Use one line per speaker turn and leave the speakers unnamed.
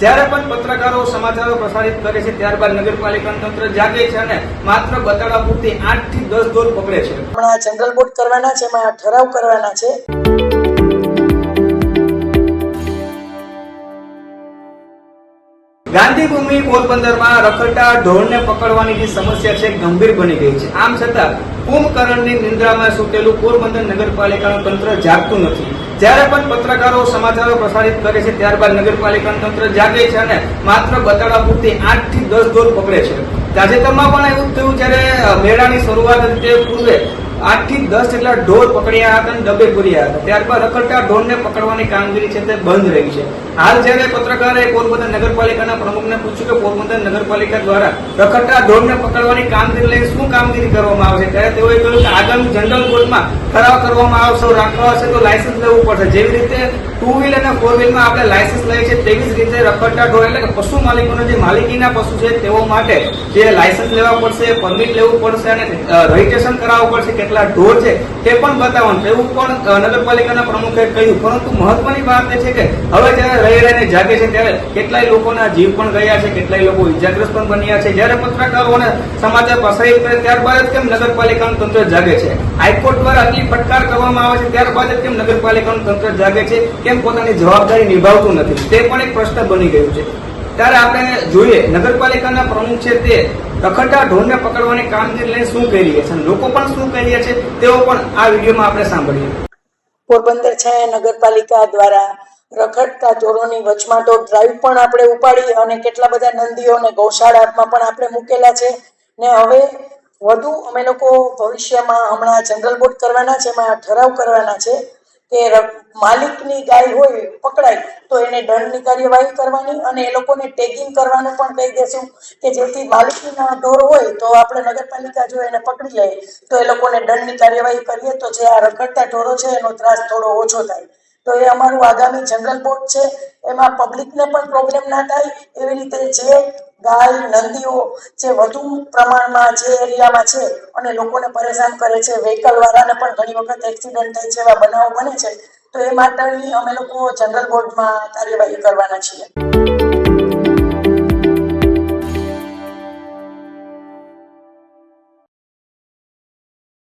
જ્યારે પણ પત્રકારો સમાચારો પ્રસારિત કરે છે ત્યારબાદ નગરપાલિકાનું તંત્ર જાગે છે અને માત્ર બતાડા પૂરતી આઠથી દસ દોર પકડે છે.
હમણાં જનરલ બોટ કરવાના છે એમાં ઠરાવ કરવાના છે.
ગાંધીભૂમિ પોરબંદરમાં રખડતા ઢોરને પકડવાની જે સમસ્યા છે ગંભીર બની ગઈ છે. આમ છતાં કુંભકરણની નિંદ્રામાં સૂટેલું પોરબંદર નગરપાલિકાનું તંત્ર જાગતું નથી. જ્યારે પણ પત્રકારો સમાચારો પ્રસારિત કરે છે, ત્યારબાદ નગરપાલિકાનું તંત્ર જાગે છે અને માત્ર બતાડવા પૂરતી આઠથી દસ દોર પકડે છે. તાજેતરમાં પણ એવું થયું જ્યારે મેળાની શરૂઆત પૂર્વે આઠથી દસ જેટલા ઢોર પકડ્યા હતા અને ડબ્બે પૂર્યા હતા. ત્યારબાદ રખડતા ઢોરને પકડવાની કામગીરી છે તે બંધ રહી છે. હાલ જ્યારે પત્રકારે પોરબંદર નગરપાલિકાના પ્રમુખને પૂછ્યું કે પોરબંદર નગરપાલિકા દ્વારા રખડતા ઢોરને પકડવાની કામગીરી લઈને શું કામગીરી કરવામાં આવશે, ત્યારે તેઓએ કહ્યું કે આગામી જનરલ કોર્ટમાં ઠરાવ કરવામાં આવશે, રાખવા હશે તો લાયસન્સ લેવું પડશે. જેવી રીતે ટુ વ્હીલ અને ફોર વ્હીલમાં આપણે લાયસન્સ લઈએ છીએ. તેવી જ રીતે રખડતા ઢોર એટલે કે પશુ માલિકોને જે માલિકીના પશુ છે તેઓ માટે જે લાયસન્સ લેવા પડશે પરમિટ લેવું પડશે અને રજીસ્ટ્રેશન કરાવવું પડશે, કેટલા ઢોર છે તે પણ બતાવવાનું તેવું પણ નગરપાલિકાના પ્રમુખે કહ્યું. પરંતુ મહત્વની વાત એ છે કે હવે જ્યારે રહી રહીને જાગે છે ત્યારે કેટલાય લોકોના જીવ પણ ગયા છે, કેટલાય લોકો ઇજાગ્રસ્ત પણ બન્યા છે. જ્યારે પત્રકારોને સમાચાર પ્રસારિત કરે ત્યારબાદ કેમ નગરપાલિકાનું તંત્ર જાગે છે? હાઈકોર્ટ દ્વારા આટલી કરવામાં આવે છે, ત્યારબાદ જ કેમ નગરપાલિકાનું તંત્ર જાગે છે, કેમ પોતાની જવાબદારી નિભાવતું નથી. તે પણ એક પ્રશ્ન બની ગયું છે. ત્યારે આપણે જોઈએ, નગરપાલિકાના પ્રમુખ છે તે રખડતા ઢોરને પકડવાની કામગીરી લઈને શું કહી રહ્યા છે? લોકો પણ શું કહી રહ્યા છે? તેઓ પણ આ વિડીયોમાં આપણે સાંભળીએ.
પોરબંદર છાયા નગરપાલિકા દ્વારા રખડતા ચોરોની વચમાં તો ડ્રાઈવ પણ આપણે ઉપાડી અને કેટલા બધા નંદીઓ અને ગૌશાળામાં પણ આપણે મૂકેલા છે. ને હવે વધુ અમે લોકો ભવિષ્યમાં હમણાં જનરલ બોટ કરવાના છે, એમાં ઠરાવ કરવાના છે કે માલિકની ગાય હોય, પકડાય, તો એને દંડની કાર્યવાહી કરવાની અને એ લોકોને ટેગિંગ કરવાનું પણ કહી દેશું કે જેથી માલિકીના ઢોર હોય તો આપણે નગરપાલિકા જો એને પકડી લઈએ તો એ લોકોને દંડની કાર્યવાહી કરીએ, તો જે આ રખડતા ઢોરો છે એનો ત્રાસ થોડો ઓછો થાય. તો એ અમારું આગામી જનરલ બોર્ડ છે એમાં પબ્લિકને પણ પ્રોબ્લેમ ના થાય, એવી રીતે જે ગાય, નંદીઓ જે વધુ પ્રમાણમાં જે એરિયામાં છે અને લોકોને પરેશાન કરે છે વ્હીકલવાળાને પણ ઘણી વખત એક્સિડન્ટ થાય છે, એવા બનાવો બને છે, તો એ માટેની અમે લોકો જનરલ બોર્ડમાં કાર્યવાહી કરવાના છીએ.